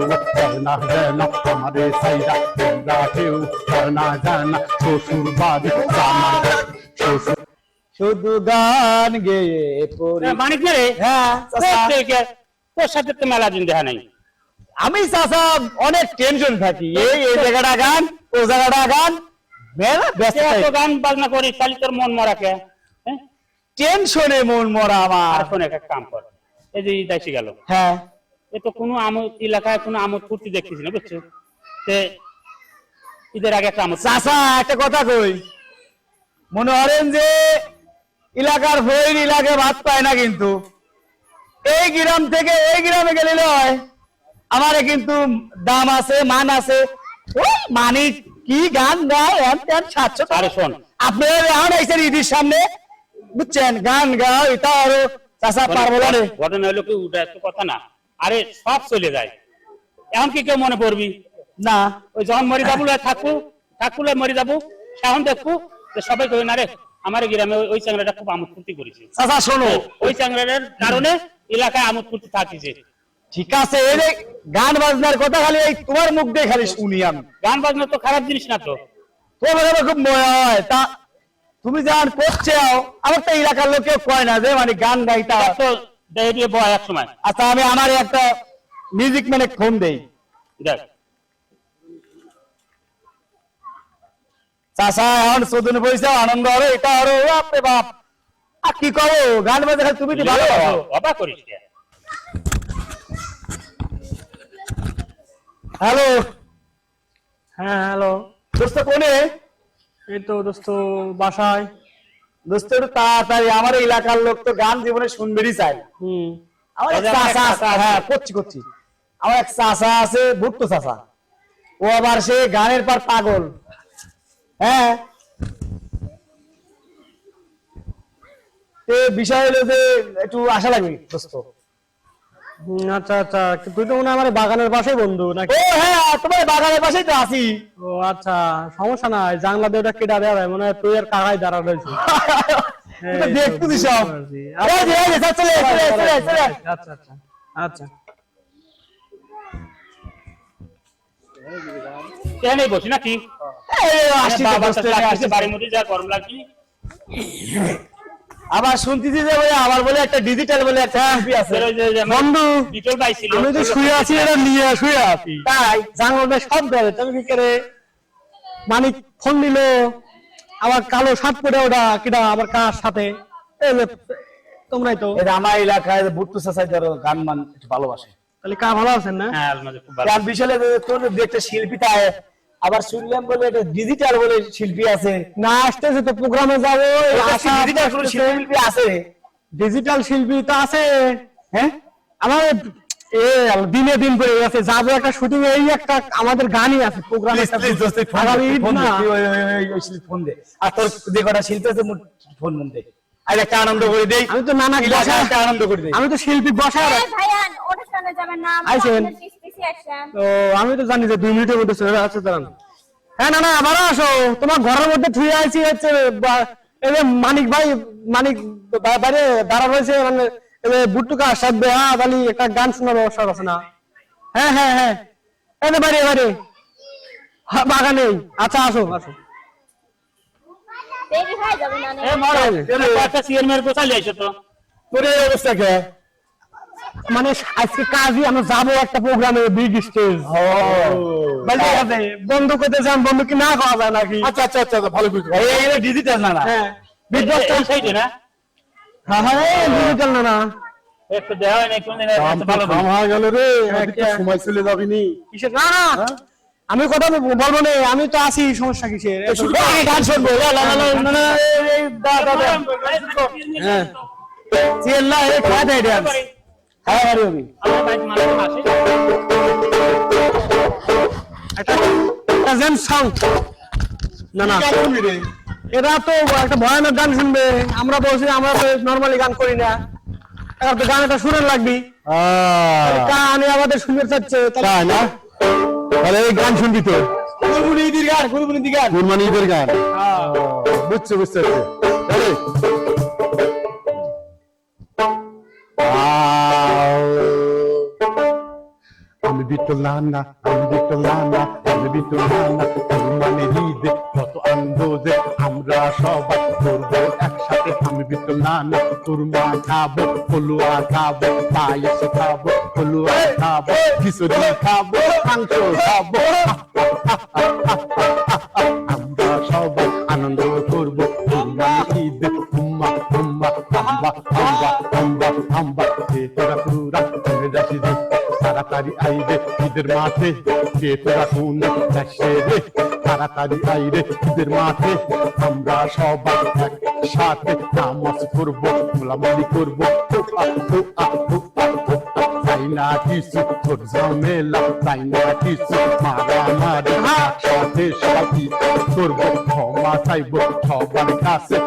আমারে সাইরা তোমরা কেউ করনা যেন আমারে সাইরা তোমরা কেউ করনা যেন শ্বশুর বাড়ি শ্বশুর শুধু গান গেয়ে পড়ি। মানিক রে হ্যাঁ তোর সাথে তো মেলা দিন দেখা নাই। আমি অনেক টেনশন থাকি। এই এই জায়গাটা গান ও জায়গাটা গান। মেলা ব্যস্ত। গান বাজনা করি তাহলে তোর মন মরা কে? হ্যাঁ? টেনশনে মন মরা আমার। শোন একটা কাম কর। এই যে গেল। হ্যাঁ। এ তো কোনো আমোদ এলাকায় কোনো আমোদ ফুর্তি দেখতেছি না বুঝছ? তে ঈদের আগে একটা আমোদ চাচা একটা কথা কই? মনে করেন যে এলাকার ভৈর এলাকায় ভাত পায় না কিন্তু। এই গ্রাম থেকে এই গ্রামে গেলে নয় আমারে কিন্তু দাম আছে মান আছে। ওই মানিক কি গান গায় সাতশো আরে শোন। আপনার এখন আইসেন ঈদের সামনে বুঝছেন? গান গাও এটা আরও চাচা পারব না ঘটনা হলো কি একটু কথা না। আরে সব চলে যায়। এখন কি কেউ মনে পড়বি না ওই যখন মরি যাব থাকব থাকব মরি যাব এখন দেখব যে সবাই কই না রে আমার গ্রামে ওই- চ্যাংরাটা খুব আমোদ ফুর্তি করেছে শোনো। ওই চ্যাংরাটার কারণে এলাকায় আমোদ ফুর্তি থাকিছে। ঠিক আছে এই যে গান বাজনার কথা খালি এই তোমার মুখ দিয়ে খালি শুনি আমি। গান বাজনা তো খারাপ জিনিস না তো। তোমার আমার খুব মজা হয়। তা তুমি যখন করছ আমার তো এলাকার লোকে কয় না যে মানে গান গাইতা দেয় দিয়ে বয় এক সময়। আচ্ছা আমি আমার একটা মিউজিক ম্যানে ফোন দেই। দেখ। চাষা এখন চোদন পয়সা আনন্দ হবে এটা আরও বাপরে বাপ। আর কি করো গান বাজে তুমি তো ভালো। অবাক করিস হ্যালো। হ্যাঁ হ্যালো। দোস্ত কোনে? এই তো দোস্ত বাসায়। দোস্ত একটু তাড়াতাড়ি আমার এলাকার লোক তো গান জীবনে শুনবেরই চাই আমার এক আছে। হ্যাঁ করছি করছি। আমার এক চাচা আছে ভুট্টো চাচা। ও আবার সে গানের পর পাগল। হ্যাঁ। বিষয় হলো যে একটু আশা লাগবে দোস্ত। আচ্ছা আচ্ছা। তুই তো মনে হয় আমার বাগানের পাশেই বন্ধু নাকি? ও হ্যাঁ তোমার বাগানের পাশেই তো আছি। ও আচ্ছা। সমস্যা নাই জানলা দিয়ে ওটা কেটে দেওয়া মনে হয় তুই আর কাকাই দাঁড়া রয়েছে। দেখতেছি সব। আচ্ছা। আচ্ছা আচ্ছা। এখানেই বসি নাকি? আসছি আসছি। বাড়ির মধ্যে যা গরম লাগছে। আবার শুনতেছি যে বলে আবার বলে একটা ডিজিটাল বলে একটা শিল্পী আছে। ওই যে- যে আমার বন্ধু বিটল ভাই ছিল আমি তো শুয়ে আছি এটা নিয়ে শুয়ে আছি। তাই জানলাটা সব ধরে তুমি কি করে? মানিক ফোন দিল আবার কালো সাপ করে ওটা কিটা আবার কার সাথে? যে, তোমরাই তো। আমার এলাকায় বুট্টু সোসাইটির গান মান একটু ভালোবাসে। তাহলে কার ভালো আছেন না? হ্যাঁ আলমারি খুব ভালো। গান বিশালে তোর দেখতে শিল্পী তাই আবার শুনলাম বলে এটা ডিজিটাল বলে শিল্পী আছে। না আসতেছে তো প্রোগ্রামে যাব ডিজিটাল শিল্পী আছে? ডিজিটাল শিল্পী তো আছে হ্যাঁ? আমার এ দিনে দিন করে আছে যাব একটা শুটিং এই একটা আমাদের গানই আছে প্রোগ্রাম ফোন দে আর তোর যে কটা শিল্পী আছে ফোন মন দে। আর একটা আনন্দ করে দেই। আমি তো নানা আনন্দ করে দেই। আমি তো শিল্পী বসা ভাইয়ান অনুষ্ঠানে যাবেন না তো আমি তো জানি যে দুই মিনিটের মধ্যে চলে আসছে দাঁড়ান হ্যাঁ না না আবার আসো। তোমার ঘরের মধ্যে থুয়ে আছি হচ্ছে এই মানিক ভাই মানিক বাইরে দাঁড়া রয়েছে মানে বুট্টুকা সাথে হ্যাঁ একটা গান শোনার ব্যবস্থা আছে না? হ্যাঁ হ্যাঁ হ্যাঁ। এই যে বাইরে বাইরে। হ্যাঁ, আচ্ছা আসো আসো। দেরি যাবে না এ মরো। তুমি কয়েকটা সিএর মেয়ের কোথায় যাইছো তো? তোর অবস্থা কে? মানে আজকে কাজই আমরা যাব একটা প্রোগ্রামে বিগ স্টেজ বন্ধ করতে যান বন্ধ কি না খাওয়া যায় নাকি? আচ্ছা আচ্ছা আচ্ছা ভালো করে এই এই ডিজিটাল না না। হ্যাঁ। এই- এই সাইডে না হ্যাঁ? হ্যাঁ ডিজিটাল না না। একটু দেওয়া হয় না কোনদিন ভালো হয়ে গেল রে হ্যাঁ, ওদিকে সময় চলে যাবি নি। কিসের না না। আমি কথা বলব না আমি তো আছি সমস্যা কিসের? গান শুনব লা, লা, লা, লা, না, না, দা, দা। হ্যাঁ। চিল্লা, দেয় খাওয়া বাড়ি হবি। আমার বাড়িতে মানুষ আসে। একটা একটা জেম সং না না। এরা তো একটা ভয়ানক গান শুনবে। আমরা বলছি আমরা তো নর্মালি গান করি না। এরা তো গান একটা শুনে লাগবি কানে আমাদের শুনতে চাচ্ছে তাই না? তাহলে এই গান শুনবি তো। গুলগুলি ঈদের গান, গুলগুলি ঈদের গান। কুরবানি ঈদের গান। বুঝছে বুঝতে পারছি নানা আমি বিট্টল নানা কুরবানি ঈদে কত আনন্দ যে আমরা সবাই করব একসাথে আমি বিট্টল কুরমা খাব পলুয়া খাব পায়েস খাব পলুয়া খাব খিচুড়ি খাব মাংস খাব আমরা সবাই আনন্দ করব কুরবানি ঈদ হুম্মা হুম্মা হাম্বা হাম্বা হাম্বা হাম্বা তাড়াতাড়ি আইরে ঈদের মাঠে কে তোরা কোন দেশে রে। তাড়াতাড়ি আইরে ঈদের মাঠে আমরা সবাই একসাথে নামাজ করব গোলামালি করব। তাই না কিছু? তোর ঝামেলা তাই না কিছু? মারামারি সাথে সাথী করব ক্ষমা চাইব সবার কাছে।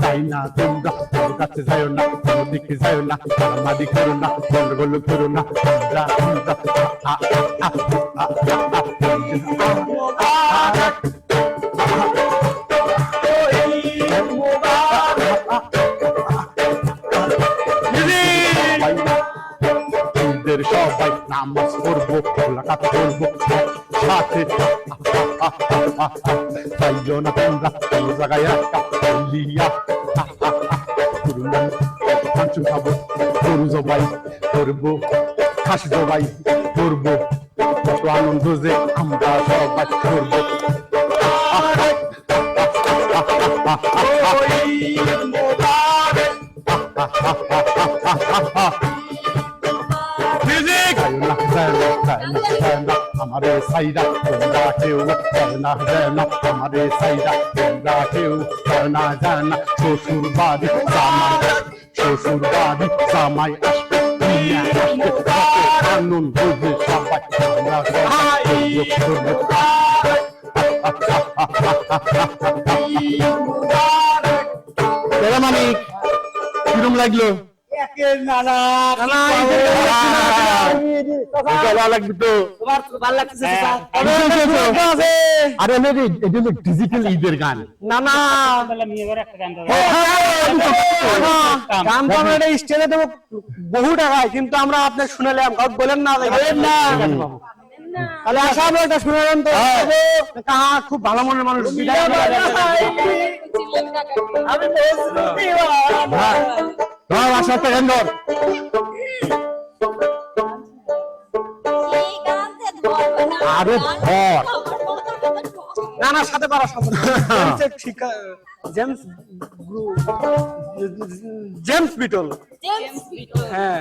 তাই না তোমরা তোর কাছে যাও না তোর দিকে যাও না মাদি করো না গন্ডগোল করো না তোমরা তোমরা না তোমরা কোনো জায়গায় একটা লিয়া কাঞ্চু খাব গরু জবাই করব খাসি জবাই করব কত আনন্দ যে আমরা সবাই করব আমারে সাইরা তোমরা কেউ না জানা আমারে সাইরা তোমরা কেউ না জানা। শ্বশুর বাড়ি জামাই শ্বশুর বাড়ি জামাই আসবে কানুন বুঝে সবাই আমরা মানিক কিরম লাগল? নানা, এটা ভালো লাগবে তো। আরে আমি এটা এটা হলো ডিজিটাল ঈদের গান। না না। গান তো আমরা স্টেজে দেবো বহু টাকায় কিন্তু আমরা আপনার শুনালাম কাউকে বলেন না না। তাহলে আশা আমরা এটা শুনালাম তো। কাহা খুব ভালো মনের মানুষ। বিদায় আমি আশা একটা আরে ভর। না না সাথে পারা সম্ভব ঠিক James James Beatle. James Beatle. হ্যাঁ।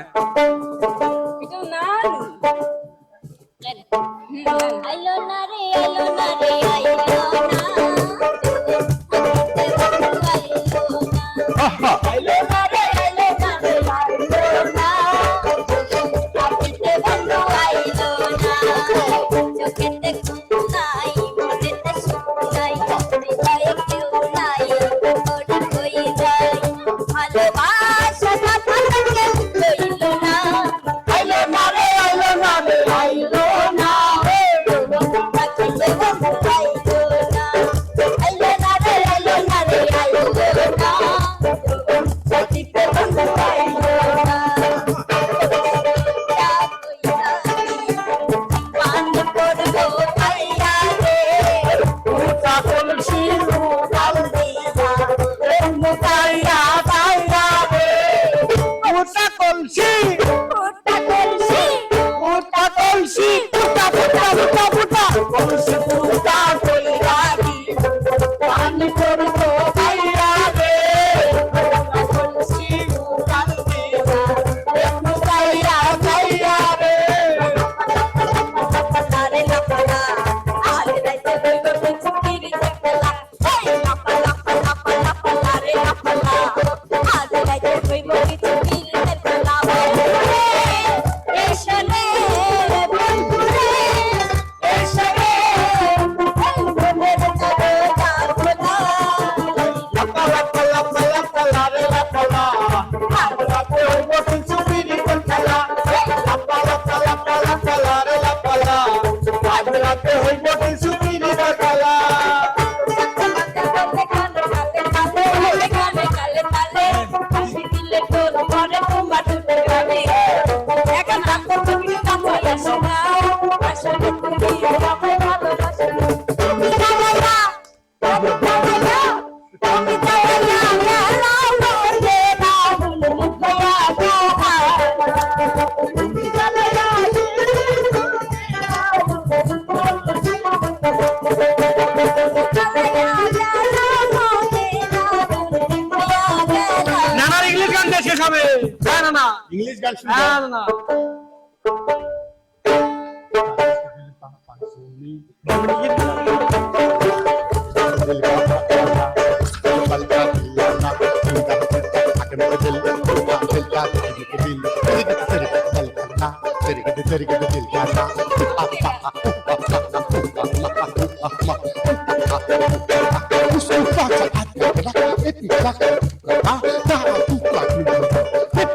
لا لا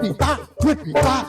me back, let me back.